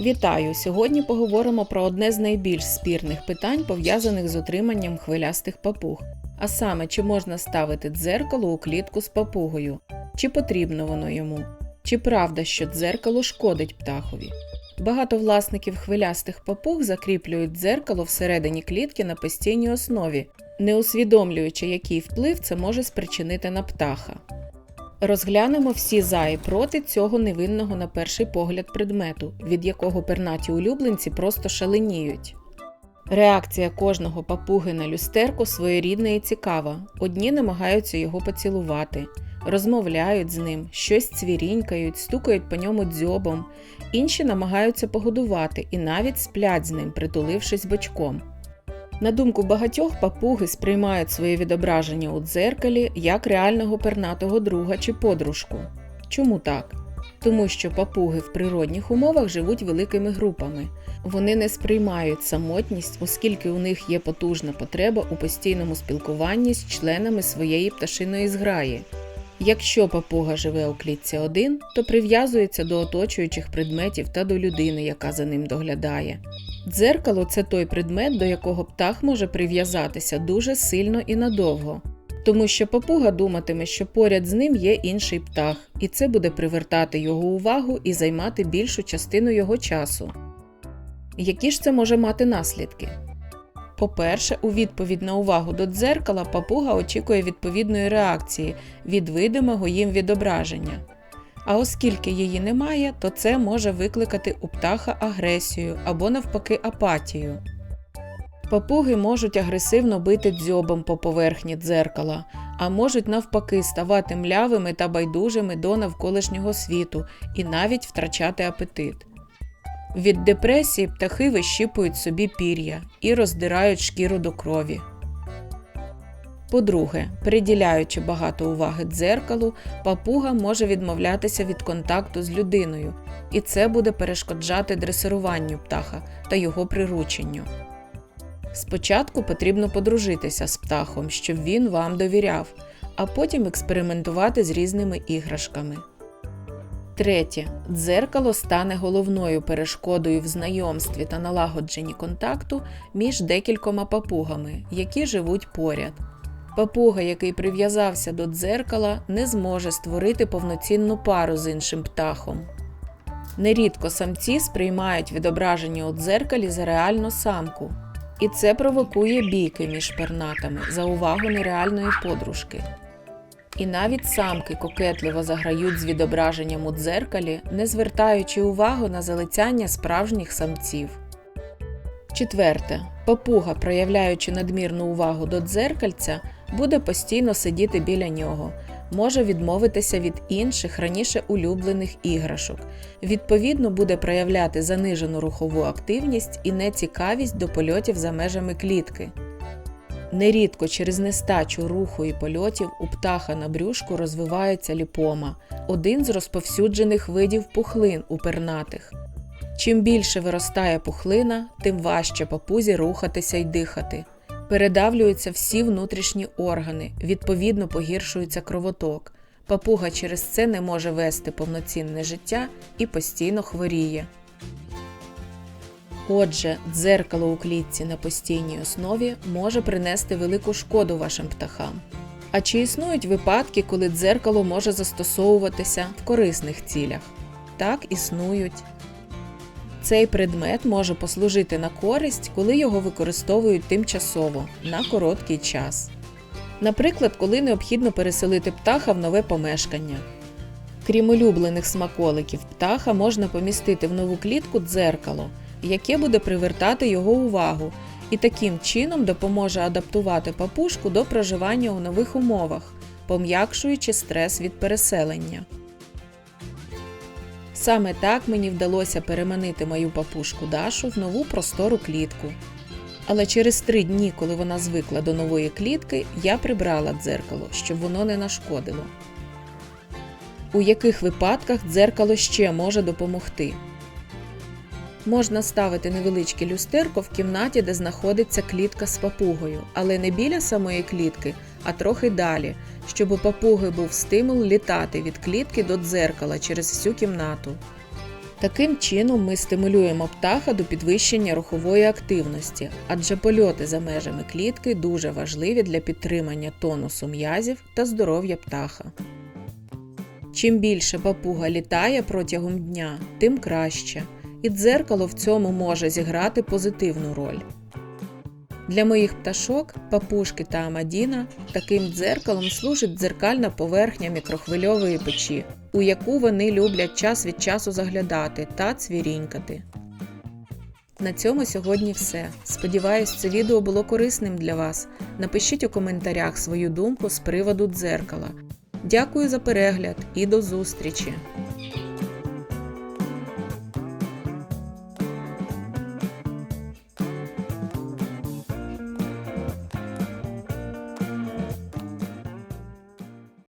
Вітаю! Сьогодні поговоримо про одне з найбільш спірних питань, пов'язаних з отриманням хвилястих папуг. А саме, чи можна ставити дзеркало у клітку з папугою, чи потрібно воно йому, чи правда, що дзеркало шкодить птахові. Багато власників хвилястих папуг закріплюють дзеркало всередині клітки на постійній основі, не усвідомлюючи, який вплив це може спричинити на птаха. Розглянемо всі за і проти цього невинного на перший погляд предмету, від якого пернаті улюбленці просто шаленіють. Реакція кожного папуги на люстерку своєрідна і цікава. Одні намагаються його поцілувати, розмовляють з ним, щось цвірінькають, стукають по ньому дзьобом, інші намагаються погодувати і навіть сплять з ним, притулившись бочком. На думку багатьох, папуги сприймають своє відображення у дзеркалі як реального пернатого друга чи подружку. Чому так? Тому що папуги в природних умовах живуть великими групами. Вони не сприймають самотність, оскільки у них є потужна потреба у постійному спілкуванні з членами своєї пташиної зграї. Якщо папуга живе у клітці один, то прив'язується до оточуючих предметів та до людини, яка за ним доглядає. Дзеркало це той предмет, до якого птах може прив'язатися дуже сильно і надовго, тому що папуга думатиме, що поряд з ним є інший птах, і це буде привертати його увагу і займати більшу частину його часу. Які ж це може мати наслідки? По-перше, у відповідь на увагу до дзеркала папуга очікує відповідної реакції від видимого їм відображення. А оскільки її немає, то це може викликати у птаха агресію або навпаки апатію. Папуги можуть агресивно бити дзьобом по поверхні дзеркала, а можуть навпаки ставати млявими та байдужими до навколишнього світу і навіть втрачати апетит. Від депресії птахи вищіпують собі пір'я і роздирають шкіру до крові. По-друге, приділяючи багато уваги дзеркалу, папуга може відмовлятися від контакту з людиною, і це буде перешкоджати дресируванню птаха та його прирученню. Спочатку потрібно подружитися з птахом, щоб він вам довіряв, а потім експериментувати з різними іграшками. Третє. Дзеркало стане головною перешкодою в знайомстві та налагодженні контакту між декількома папугами, які живуть поряд. Папуга, який прив'язався до дзеркала, не зможе створити повноцінну пару з іншим птахом. Нерідко самці сприймають відображення у дзеркалі за реальну самку, і це провокує бійки між пернатами за увагу нереальної подружки. І навіть самки кокетливо заграють з відображенням у дзеркалі, не звертаючи увагу на залицяння справжніх самців. Четверте. Папуга, проявляючи надмірну увагу до дзеркальця, буде постійно сидіти біля нього, може відмовитися від інших раніше улюблених іграшок, відповідно, буде проявляти занижену рухову активність і нецікавість до польотів за межами клітки. Нерідко через нестачу руху і польотів у птаха на брюшку розвивається ліпома, один з розповсюджених видів пухлин у пернатих. Чим більше виростає пухлина, тим важче папузі рухатися й дихати. Передавлюються всі внутрішні органи, відповідно погіршується кровоток. Папуга через це не може вести повноцінне життя і постійно хворіє. Отже, дзеркало у клітці на постійній основі може принести велику шкоду вашим птахам. А чи існують випадки, коли дзеркало може застосовуватися в корисних цілях? Так, існують. Цей предмет може послужити на користь, коли його використовують тимчасово на короткий час. Наприклад, коли необхідно переселити птаха в нове помешкання. Крім улюблених смаколиків, птаха можна помістити в нову клітку дзеркало, яке буде привертати його увагу і таким чином допоможе адаптувати папушку до проживання у нових умовах, пом'якшуючи стрес від переселення. Саме так мені вдалося переманити мою папушку Дашу в нову простору клітку. Але через три дні, коли вона звикла до нової клітки, я прибрала дзеркало, щоб воно не нашкодило. У яких випадках дзеркало ще може допомогти? Можна ставити невеличке люстерко в кімнаті, де знаходиться клітка з папугою, але не біля самої клітки, а трохи далі, щоб у папуги був стимул літати від клітки до дзеркала через всю кімнату. Таким чином ми стимулюємо птаха до підвищення рухової активності, адже польоти за межами клітки дуже важливі для підтримання тонусу м'язів та здоров'я птаха. Чим більше папуга літає протягом дня, тим краще, і дзеркало в цьому може зіграти позитивну роль. Для моїх пташок, папушки та Амадіна, таким дзеркалом служить дзеркальна поверхня мікрохвильової печі, у яку вони люблять час від часу заглядати та цвірінькати. На цьому сьогодні все. Сподіваюсь, це відео було корисним для вас. Напишіть у коментарях свою думку з приводу дзеркала. Дякую за перегляд і до зустрічі!